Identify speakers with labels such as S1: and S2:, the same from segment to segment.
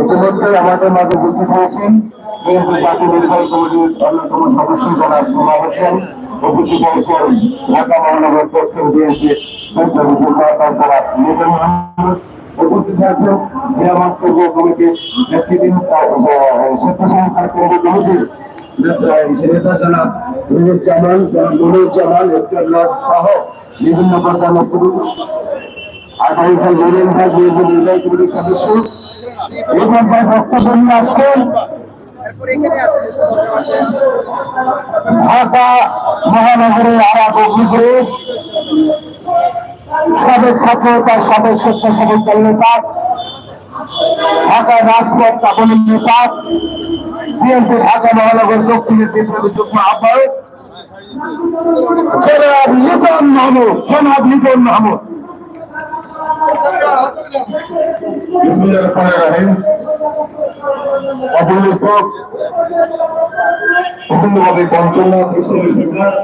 S1: ইতিমধ্যে আমাদের মাঝে উপস্থিত হয়েছেন। বিএনপি জাতীয় নির্বাহী কমিটির অন্যতম সদস্য জনাব সুমা হোসেন। উপস্থিত হয়েছেন ঢাকা মহানগর দক্ষিণ বিএনপির বিভিন্ন প্রকার আগামীকাল বক্তব্য নিয়ে ঢাকা মহানগরের আরাক অগ্নিপুরুষ সাবেক ছাত্র তার সাবেক স্বেচ্ছাসেবক দল নেতা। ঢাকা রাজপথ কাপনের নেতা। বিএনপি ঢাকা মহানগর দক্ষিণের বিপ্লবী যুগ্ম আহ্বায়ক। জনাব লিটন মাহমুদ, জনাব লিটন মাহমুদ। অবহেলিত পঞ্চনাথ বিশ্ববিদ্যালয়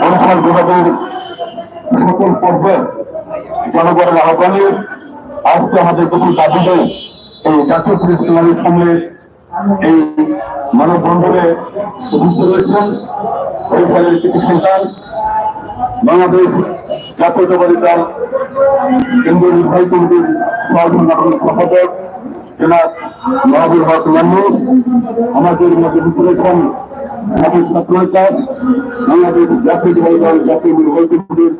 S1: বরিশাল বিভাগের সকল পর্বে জনগণের আহ্বানে আজকে আমাদের কিছু দাবি নেই এই জাতীয় পুলিশ ক্লাবের সামনে এই মানববন্ধনে উপস্থিত রয়েছেন। বরিশালের কিছু সন্তান, বাংলাদেশ জাতীয়তাবাদী দল কেন্দ্রীয় নির্বাহী কমিটির সহসংগঠনের সম্পাদক জনাব মাহবুব হক মান্নু, আমাদের মধ্যে রয়েছেন আমাদের ছাত্রনেতা বাংলাদেশ জাতীয়তাবাদী দল জাতীয় নির্বাহী দল জাতীয় নির্বাহী কমিটির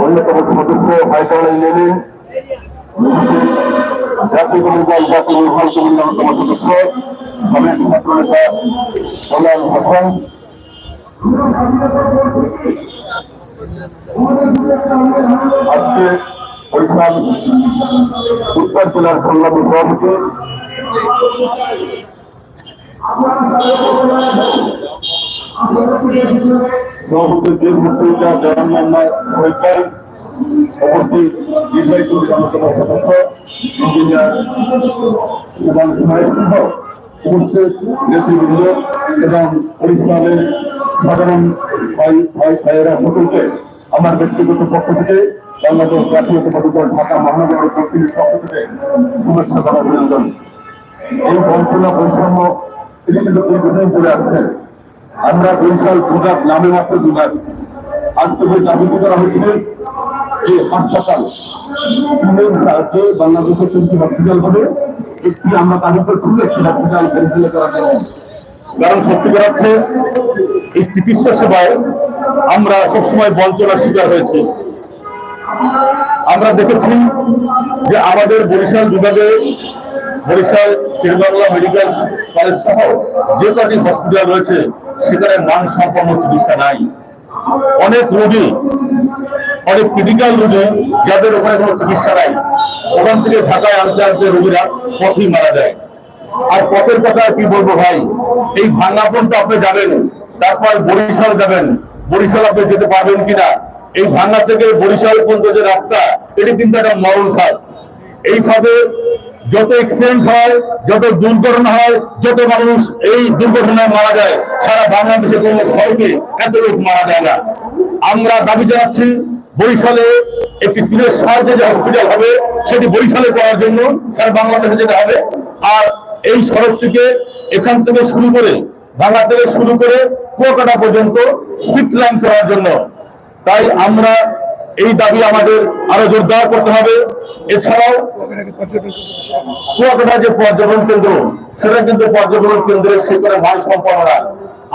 S1: অন্যতম সদস্য আজকে বরিশাল উত্তর জেলার সংগ্রামী সভাপতি সভাপতি দেব মুক্তিযোদ্ধা পরিষ্কারের সাধারণ ভাই ভাই ভাইয়েরা সকলকে আমার ব্যক্তিগত পক্ষ থেকে বাংলাদেশ জাতীয়তাবাদী দল ঢাকা মহানগর পক্ষ থেকে শুভেচ্ছা করা অভিনন্দন। এই বঞ্চনা বৈষম্য দীর্ঘদিন করে আসছেন আমরা বরিশাল দুঘাত নামে মাত্র দুঘাত আজ থেকে দাবিত করা হয়েছিল এই হাসপাতাল সাহায্যে বাংলাদেশের তিনটি হসপিটাল হবে। একটি আমরা তাদের খুলে একটি হসপিটাল করার জন্য। কারণ সত্যিকার অর্থে এই চিকিৎসা সেবায় আমরা সবসময় বঞ্চনার শিকার হয়েছি। আমরা দেখেছি যে আমাদের বরিশাল বিভাগে, বরিশাল শেরবাংলা মেডিকেল কলেজ সহ যে কটি হসপিটাল রয়েছে, সেখানে মান সম্পন্ন চিকিৎসা নাই। অনেক রোগী, অনেক ক্রিটিক্যাল রোগী, যাদের ওখানে কোনো চিকিৎসা নাই। ওখান থেকে ঢাকায় আনতে আনতে রোগীরা পথেই মারা যায়। আর পথের কথা কি বলব ভাই? এই ভাঙ্গাপন তো আপনি যাবেন, তারপর বরিশাল যাবেন। বরিশাল আপনি যেতে পারবেন কিনা? এই ভাঙ্গা থেকে বরিশাল পর্যন্ত যে রাস্তা, এটি কিন্তু একটা মরণ খাত এইভাবে যত এক্সিডেন্ট হয়, যত দুর্ঘটনা হয়, যত মানুষ এই দুর্ঘটনায় মারা যায়, সারা বাংলাদেশে কোনো সড়কে এত লোক মারা যায় না। আমরা দাবি জানাচ্ছি, বরিশালে একটি তীরের সাহায্যে যে হসপিটাল হবে, সেটি বরিশালে করার জন্য সারা বাংলাদেশে যেতে হবে। আর এই সড়কটিকে এখান থেকে শুরু করে ভাঙা থেকে শুরু করে কুয়াকাটা পর্যন্ত সিট লাইন করার জন্য। তাই আমরা এই দাবি আমাদের আরও জোরদার করতে হবে। এছাড়াও কুয়াকাটা যে পর্যটন কেন্দ্র, সেটা কিন্তু পর্যটন কেন্দ্রের সেখানে মান সম্পন্ন না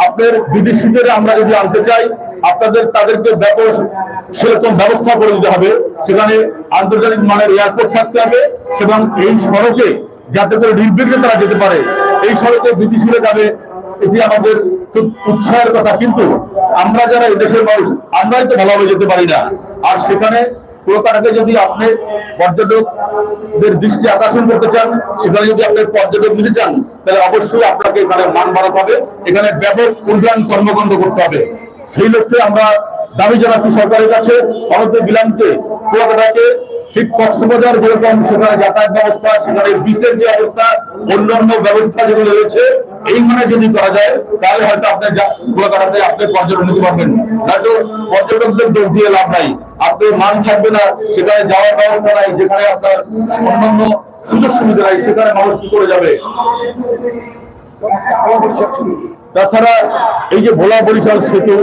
S1: আপনার বিদেশিদের আমরা যদি আনতে চাই, আপনাদের তাদেরকে ব্যাপক সেরকম ব্যবস্থা করে দিতে হবে। সেখানে আন্তর্জাতিক মানের এয়ারপোর্ট থাকতে হবে এবং এই সড়কে যাতে করে নির্বিঘ্নে তারা যেতে পারে, এই সড়কে বিদেশিরা যাবে এটি আমাদের খুব উৎসাহের কথা, কিন্তু আমরা যারা এই দেশের মানুষ, আমরাই তো ভালোভাবে যেতে পারি না। আর সেখানে কলকাতাকে যদি আপনি পর্যটকদের দৃষ্টি আকর্ষণ করতে চান, সেখানে যদি আপনি পর্যটক নিতে চান, তাহলে অবশ্যই আপনাকে এখানে মান বাড়াতে হবে। এখানে ব্যাপক উন্নয়ন কর্মকাণ্ড করতে হবে। সেই লক্ষ্যে আমরা দাবি জানাচ্ছি সরকারের কাছে, ভারতের বিলামকে কুয়াকাটাকে ঠিক কক্সবাজার যেরকম সেখানে যাতায়াত ব্যবস্থা, সেখানে বিশের যে অবস্থা, অন্যান্য ব্যবস্থা যেগুলো রয়েছে এই মানে যদি করা যায়, তাহলে হয়তো আপনি কুয়াকাটাতে আপনি পর্যটন নিতে পারবেন। নয়তো পর্যটকদের দোষ দিয়ে লাভ নাই। আপনার মান থাকবে না, সেখানে যাওয়ার ব্যবস্থা নাই, যেখানে আপনার অন্যান্য সুযোগ সুবিধা নাই, সেখানে মানুষ কি করে যাবে? তাছাড়া এই যে ভোলা বরিশাল সেতু,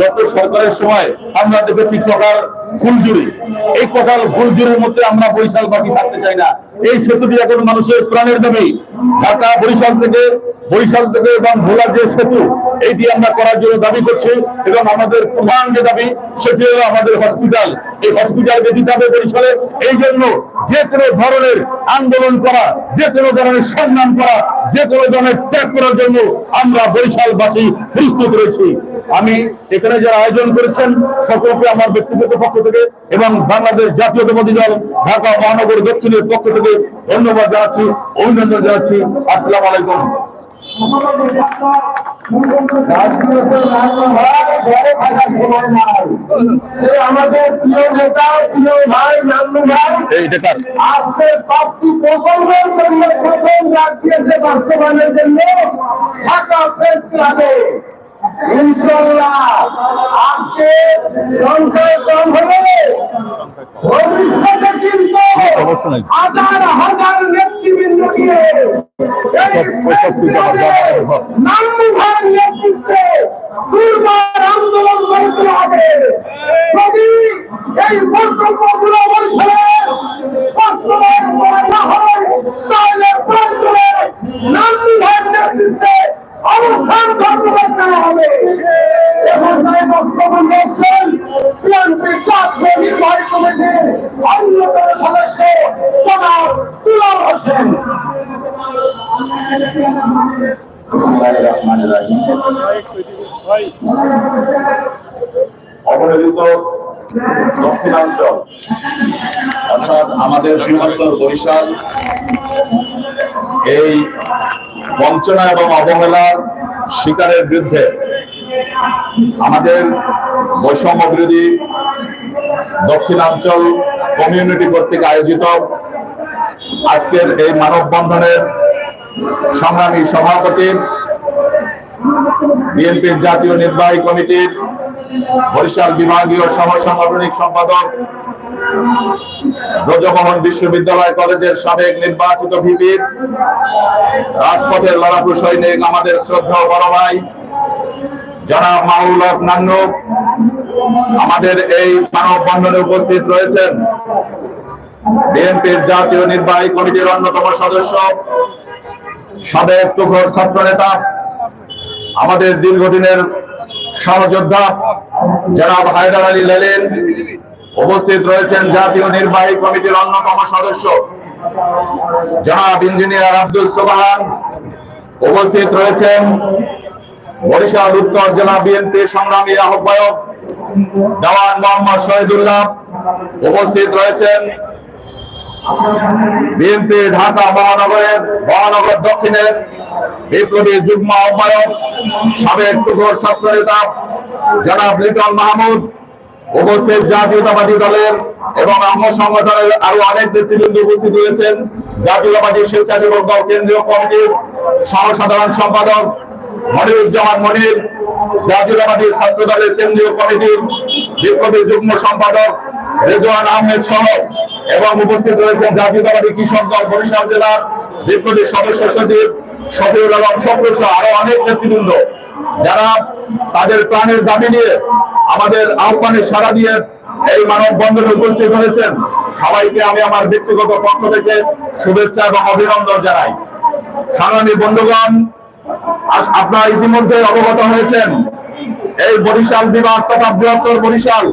S1: গত সরকারের সময় আমরা দেখেছি কটার ফুলজুরি এই কটাল ফুলজুরির মধ্যে আমরা বরিশাল বাকি থাকতে চাই না। এই সেতুটি এখন মানুষের প্রাণের দাবি। ঢাকা, বরিশাল থেকে বরিশাল থেকে এবং ভোলার যে সেতু, এইটি আমরা করার জন্য দাবি করছি এবং আমাদের প্রধান যে দাবি, সেটি হলো আমাদের হসপিটাল। এই হসপিটালকে দিতে হবে বরিশালে, এই জন্য যে কোনো ধরনের আন্দোলন করা, যে কোনো ধরনের সংগ্রাম করা, যে কোনো ধরনের ত্যাগ করার জন্য আমরা বরিশালবাসী প্রস্তুত রয়েছি। আমি এখানে যারা আয়োজন করেছেন, সকলকে আমার ব্যক্তিগত পক্ষ থেকে এবং বাংলাদেশ জাতীয়তাবাদী দল, ঢাকা মহানগর দক্ষিণের পক্ষ থেকে ধন্যবাদ জানাচ্ছি অভিনন্দন জানাচ্ছি। আসসালামু আলাইকুম।
S2: সে আমাদের প্রিয় নেতা প্রিয় ভাই নান্নু ভাই আজকে পাঁচটি প্রকল্পের জন্য প্রথম ডাক দিয়েছে বাস্তবায়নের জন্য ঢাকা প্রেস ক্লাবে। ইনশাল্লাহ আজকে সংখ্যায় কম হবে ভবিষ্যতে কিন্তু
S1: সমস্যা নাই।
S2: হাজার হাজার নেতৃবৃন্দ দিয়ে এই
S1: পঁয়ষট্টি টাকা দাম হবে।
S2: নান্নু নেতৃত্বে
S1: আমাদের বরিশাল, এই বঞ্চনা এবং অবহেলার শিকারের বিরুদ্ধে আমাদের বৈষম্য বিরোধী দক্ষিণাঞ্চল কমিউনিটি কর্তৃক আয়োজিত আজকের এই মানববন্ধনের সংগ্রামী সভাপতি বিএনপির জাতীয় নির্বাহী কমিটির বরিশাল বিভাগীয় সহ সাংগঠনিক সম্পাদক, ব্রজমোহন বিশ্ববিদ্যালয় কলেজের সাবেক নির্বাচিত ভিপি, রাজপথের লড়াকু সৈনিক আমাদের শ্রদ্ধা বড় ভাই, জনাব মাহুল নান্নু, আমাদের এই মানববন্ধনে উপস্থিত রয়েছেন বিএনপির জাতীয় নির্বাহী কমিটির অন্যতম সদস্য, সাবেক তুখর ছাত্র নেতা আমাদের দীর্ঘদিনের সহযোদ্ধা জনাব হায়দার আলী লালেন উপস্থিত রয়েছেন জাতীয় নির্বাহী কমিটির অন্যতম সদস্য। জনাব ইঞ্জিনিয়ার আব্দুল সোবাহান উপস্থিত রয়েছেন। বরিশাল উত্তর জেলা বিএনপির সংগ্রামী আহ্বায়ক দেওয়ান মোহাম্মদ শহীদুল্লাহ উপস্থিত রয়েছেন। বিএনপি, ঢাকা মহানগরের, মহানগর দক্ষিণের বিপ্লবী যুগ্ম আহ্বায়ক, সাবেক টুকর ছাত্র নেতা জনাব লিটন মাহমুদ, উপস্থিত জাতীয়তাবাদী দলের এবং আম্ম সংগঠনের আরও অনেক নেতৃবৃন্দ উপস্থিত রয়েছেন। জাতীয়তাবাদী স্বেচ্ছাসেবক দল কেন্দ্রীয় কমিটির সহ সাধারণ সম্পাদক মনিরুজ্জামান মনির, জাতীয়তাবাদী ছাত্র দলের কেন্দ্রীয় কমিটির বিপ্লবী যুগ্ম সম্পাদক রেজওয়ান আহমেদ সহ এবং উপস্থিত রয়েছেন জাতীয়তাবাদী কৃষক দল বরিশাল জেলার বিপ্লবী সদস্য সচিব শফিউল আলম সফর আরও অনেক নেতৃবৃন্দ যারা তাদের প্রাণের দাবি নিয়ে আমাদের আহ্বানে সাড়া দিয়ে এই মানব বন্ধনে উপস্থিত হয়েছেন। সবাইকে আমি আমার ব্যক্তিগত পক্ষ থেকে শুভেচ্ছা এবং অভিনন্দন জানাই। সংগ্রামী বন্ধুগণ আপনারা ইতিমধ্যে অবগত হয়েছেন, এই বরিশাল বিভাগ তথা বৃহত্তর বরিশাল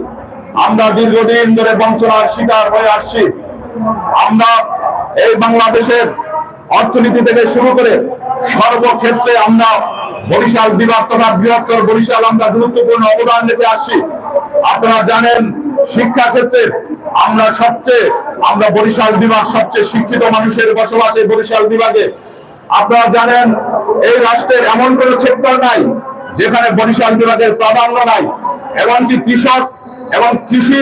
S1: আমরা দীর্ঘদিন ধরে বঞ্চনার শিকার হয়ে আসছি। আমরা এই বাংলাদেশের অর্থনীতি থেকে শুরু করে সর্বক্ষেত্রে আমরা বরিশাল বিভাগ তথা বৃহত্তর বরিশাল আমরা গুরুত্বপূর্ণ অবদান রেখে আসছি। আপনারা জানেন শিক্ষা ক্ষেত্রে আমরা সবচেয়ে, আমরা বরিশাল বিভাগ সবচেয়ে শিক্ষিত মানুষের বসবাস এই বরিশাল বিভাগে আপনারা জানেন, এই রাষ্ট্রের এমন কোন সেক্টর নাই যেখানে বরিশাল বিভাগের প্রাধান্য নাই, এমনকি কৃষক এবং কৃষি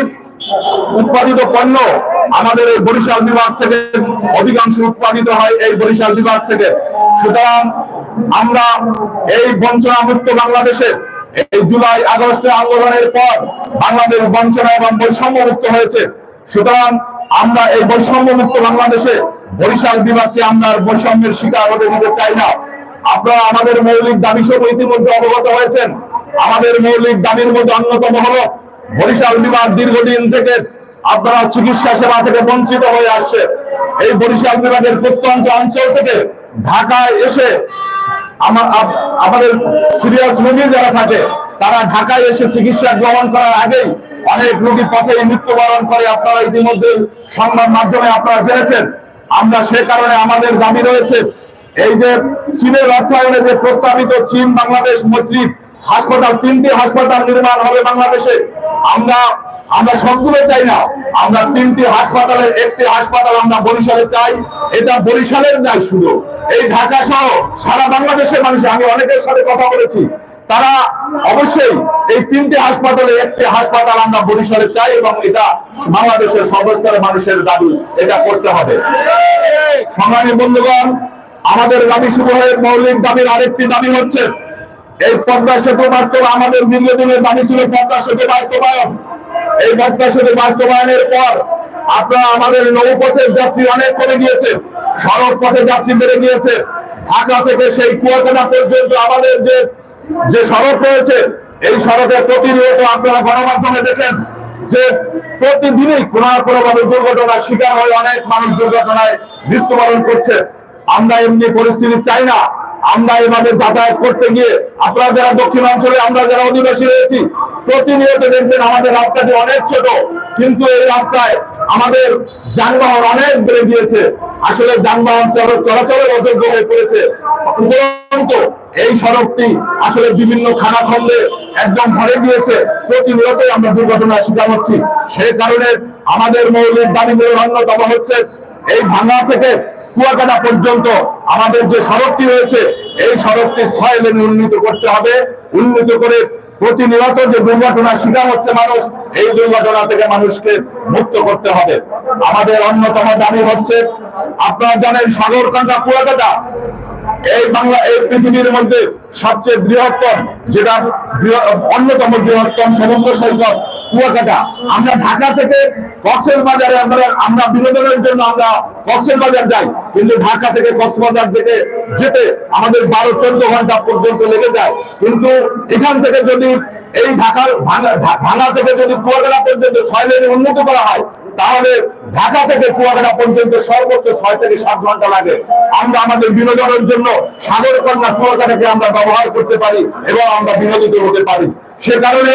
S1: উৎপাদিত পণ্য আমাদের এই বরিশাল বিভাগ থেকে অধিকাংশ উৎপাদিত হয় এই বরিশাল বিভাগ থেকে। সুতরাং আমরা এই বঞ্চনা মুক্ত বাংলাদেশে এই জুলাই আগস্টের আন্দোলনের পর বাংলাদেশ বঞ্চনা এবং বৈষম্য মুক্ত হয়েছে। সুতরাং আমরা এই বৈষম্য মুক্ত বাংলাদেশে বরিশাল বিভাগকে আমরা বৈষম্যের শিকার হতে দিতে চাই না। আপনারা আমাদের মৌলিক দাবি সহ ইতিমধ্যে অবগত হয়েছেন। আমাদের মৌলিক দাবির মধ্যে অন্যতম হলো বরিশাল বিভাগ দীর্ঘদিন থেকে আপনারা চিকিৎসা সেবা থেকে বঞ্চিত হয়ে আসছে। এই বরিশাল বিভাগের প্রত্যন্ত অঞ্চল থেকে ঢাকায় এসে আমার আমাদের সিরিয়াস রোগী যারা থাকে, তারা ঢাকায় এসে চিকিৎসা গ্রহণ করার আগেই অনেক রোগী পথে মৃত্যুবরণ করে। আপনারা ইতিমধ্যে সংবাদ মাধ্যমে আপনারা জেনেছেন। আমরা সে কারণে আমাদের দাবি রয়েছে, এই যে চীনের অর্থায়নে যে প্রস্তাবিত চীন বাংলাদেশ মৈত্রী হাসপাতাল, তিনটি হাসপাতাল নির্মাণ হবে বাংলাদেশে। আমরা আমরা সবগুলো চাই না। আমরা তিনটি হাসপাতালের, একটি হাসপাতাল আমরা বরিশালে চাই। এটা বরিশালের নাই শুধু। এই ঢাকা সহ সারা বাংলাদেশের মানুষ, আমি অনেকের সাথে কথা বলেছি, তারা অবশ্যই এই তিনটি হাসপাতালে, একটি হাসপাতাল আমরা বরিশালে চাই এবং এটা বাংলাদেশের সর্বস্তরের মানুষের দাবি, এটা করতে হবে। সংগ্রামী বন্ধুগণ, আমাদের দাবি সমূহের মৌলিক দাবির আরেকটি দাবি হচ্ছে এই পদ্মা সেতু বাস্তব আমাদের দীর্ঘদিনের দাবি ছিল পদ্মা সেতু বাস্তবায়ন। এই পদ্মা সেতু বাস্তবায়নের পর আপনারা আমাদের নৌপথের যাত্রী অনেক কমে গিয়েছে, সড়ক পথে যাত্রী বেড়ে গিয়েছে। ঢাকা থেকে সেই কুয়াকাটা পর্যন্ত আমাদের যে যে সড়ক রয়েছে, এই সড়কে প্রতিনিয়ত আপনারা গণমাধ্যমে দেখেন যে প্রতিদিনই কোনো না কোনো ভাবে দুর্ঘটনার শিকার হয়ে অনেক মানুষ দুর্ঘটনায় মৃত্যুবরণ করছে। আমরা এমনি পরিস্থিতি চাই না। আমরা এভাবে যাতায়াত করতে গিয়ে আপনারা যারা দক্ষিণ অঞ্চলে, আমরা যারা অধিবাসী রয়েছি, প্রতিনিয়ত দেখবেন আমাদের রাস্তাটি অনেক ছোট, কিন্তু এই রাস্তায় আমাদের যানবাহন অনেক বেড়ে গিয়েছে। আসলে যানবাহন চল- চলাচলের অযোগ্য হয়ে পড়েছে। এই সড়কটি আসলে বিভিন্ন খানা খন্দে একদম ভরে গিয়েছে। প্রতিনিয়তই আমরা দুর্ঘটনার শিকার হচ্ছি। সেই কারণে আমাদের মৌলিক দাবিগুলোর অন্যতম হচ্ছে, এই ভাঙা থেকে কুয়াকাটা পর্যন্ত আমাদের যে সড়কটি রয়েছে, এই সড়কটি ছয় লেন উন্নীত করতে হবে। উন্নীত করে প্রতিনিয়ত যে দুর্ঘটনার শিকার হচ্ছে মানুষ, এই দুর্ঘটনা থেকে মানুষকে মুক্ত করতে হবে। আমাদের অন্যতম দাবি হচ্ছে, আপনারা জানেন সাগরকান্দা কুয়াকাটা, এই বাংলা, এই পৃথিবীর মধ্যে সবচেয়ে বৃহত্তম যেটা অন্যতম বৃহত্তম সমুদ্র সৈকত কুয়াকাটা। আমরা ঢাকা থেকে কক্সের বাজারে আমরা আমরা বিনোদনের জন্য আমরা কক্সের বাজার যাই। কিন্তু ঢাকা থেকে কক্সবাজার থেকে যেতে আমাদের বারো চোদ্দ ঘণ্টা পর্যন্ত লেগে যায়। কিন্তু এখান থেকে যদি এই ঢাকার ভাঙা- থেকে যদি কুয়াকাটা পর্যন্ত ছয় লেনে উন্নত করা হয়, তাহলে ঢাকা থেকে কুয়াকাটা পর্যন্ত সর্বোচ্চ ছয় থেকে সাত ঘণ্টা লাগে। আমরা আমাদের বিনোদনের জন্য সাগর কন্যা কুয়াকাটাকে আমরা ব্যবহার করতে পারি এবং আমরা বিনোদিত হতে পারি। সে কারণে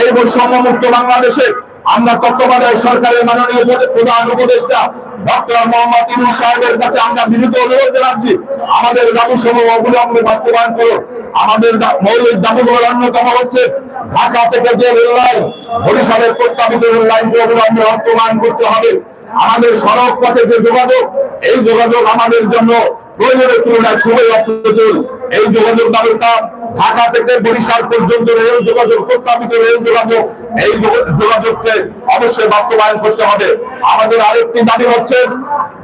S1: এই বৈষম্য মুক্ত বাংলাদেশে আমরা তত্ত্বাবধায়ক সরকারের মাননীয় প্রধান উপদেষ্টা ডক্টর মোহাম্মদ ইউনুস সাহেবের কাছে আমরা বিনীত অনুরোধ জানাচ্ছি, আমাদের দাবি সমূহ অবিলম্বে বাস্তবায়ন করুন। আমাদের মৌলিক দাবিগুলোর অন্যতম হচ্ছে ঢাকা থেকে যে রেল লাইন, বরিশালের প্রস্তাবিত রেল লাইনকে অবিলম্বে বাস্তবায়ন করতে হবে। আমাদের সড়ক পথে যে যোগাযোগ, এই যোগাযোগ আমাদের জন্য প্রয়োজনের তুলনায় খুবই অপ্রয়োজন। এই যোগাযোগ ব্যবস্থা ঢাকা থেকে বরিশাল পর্যন্ত রেল যোগাযোগ, প্রস্তাবিত রেল যোগাযোগ, এই যোগাযোগকে অবশ্যই বাস্তবায়ন করতে হবে। আমাদের আরেকটি দাবি হচ্ছে,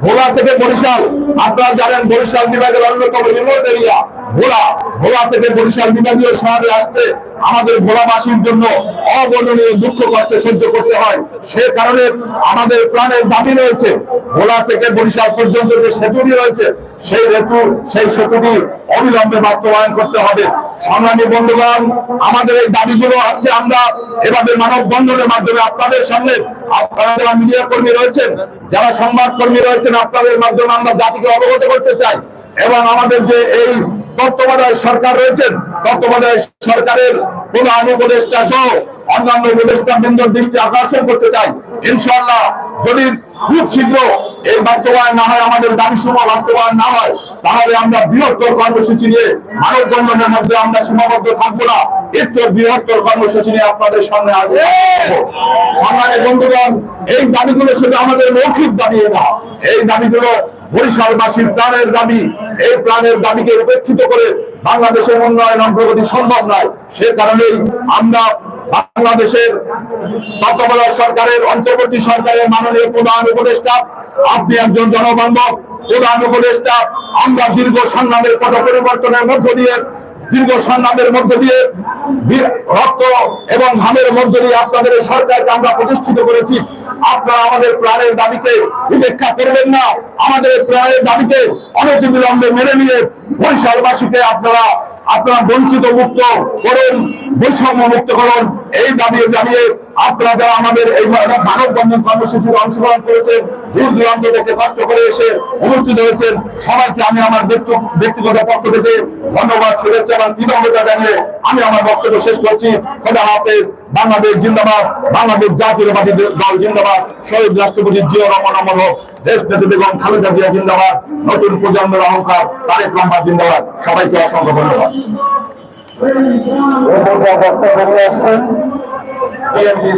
S1: ভোলা থেকে বরিশাল, আপনারা জানেন বরিশাল বিভাগের অন্যতম রিমোট এরিয়া, ভোলা। ভোলা থেকে বরিশাল বিভাগীয় শহরে আসতে আমাদের ভোলাবাসীর জন্য অবর্ণনীয় দুঃখ কষ্ট সহ্য করতে হয়। সে কারণে আমাদের প্রাণের দাবি রয়েছে, ভোলা থেকে বরিশাল পর্যন্ত যে সেতুটি রয়েছে সেই সেতু, সেই সেতুটি অবিলম্বে বাস্তবায়ন করতে হবে। সংগ্রামী বন্ধুগণ, আমাদের এই দাবিগুলো আজকে আমরা এভাবে মানব বন্ধনের মাধ্যমে আপনাদের সামনে, আপনারা যারা মিডিয়া কর্মী রয়েছেন, যারা সংবাদ কর্মী রয়েছেন, আপনাদের মাধ্যমে আমরা জাতিকে অবগত করতে চাই এবং আমাদের যে এই তত্ত্বাবধায়ক সরকার রয়েছেন, তত্ত্বাবধায়ক সরকারের প্রধান উপদেষ্টা সহ অন্যান্য উপদেষ্টা বৃন্দর দৃষ্টি আকর্ষণ করতে চাই। ইনশাআল্লাহ, যদি খুব শীঘ্র এই বাস্তবায়ন না হয় আমাদের দাবি সমূহ বাস্তবায়ন না হয় তাহলে আমরা বৃহত্তর কর্মসূচি নিয়ে মানব বন্ধনের মধ্যে আমরা সীমাবদ্ধ থাকব না। এর চেয়ে বৃহত্তর কর্মসূচি নিয়ে আপনাদের সামনে আসব সংগ্রামী বন্ধুগণ এই দাবিগুলো শুধু আমাদের মৌখিক দাবি না এই দাবিগুলো বরিশালবাসীর প্রাণের দাবি। এই প্রাণের দাবিকে উপেক্ষিত করে বাংলাদেশের উন্নয়ন অগ্রগতি সম্ভব নয়। সে কারণেই আমরা বাংলাদেশের তত্ত্বাবধায়ক সরকারের অন্তর্বর্তী সরকারের মাননীয় প্রধান উপদেষ্টা আপনি একজন জনবান্ধব, প্রধান উপদেষ্টা, আমরা দীর্ঘ সংগ্রামের পথ পরিবর্তনের মধ্য দিয়ে, দীর্ঘ সংগ্রামের মধ্য দিয়ে রক্ত এবং ঘামের মধ্য দিয়ে আপনাদের সরকারকে আমরা প্রতিষ্ঠিত করেছি। আপনারা আমাদের প্রাণের দাবিকে উপেক্ষা করবেন না। আমাদের প্রাণের দাবিকে অনতি বিলম্বে মেনে নিয়ে বরিশালবাসীকে আপনারা আপনারা বঞ্চিত মুক্ত করুন বৈষম্য মুক্ত করুন। এই দাবি জানিয়ে আপনারা যারা আমাদের এই মানববন্ধন কর্মসূচিতে অংশগ্রহণ করেছেন। দূর দূরান্ত থেকে কষ্ট করে এসে উপস্থিত হয়েছেন। সবাইকে আমি আমার ব্যক্তিগত পক্ষ থেকে ধন্যবাদ, শুভেচ্ছা এবং কৃতজ্ঞতা জানিয়ে আমি আমার বক্তব্য শেষ করছি। খোদা হাফেজ, বাংলাদেশ জিন্দাবাদ, বাংলাদেশ জাতীয়বাদী দল জিন্দাবাদ, শহীদ রাষ্ট্রপতি জিয়া রহমান অমর দেশ নেত্রী বেগম খালেদা জিয়া জিন্দাবাদ, নতুন প্রজন্মের অহংকার, তারেক রহমান জিন্দাবাদ। সবাইকে অসংখ্য ধন্যবাদ।
S2: বক্তব্য নিয়ে আসছেন Bien, bien.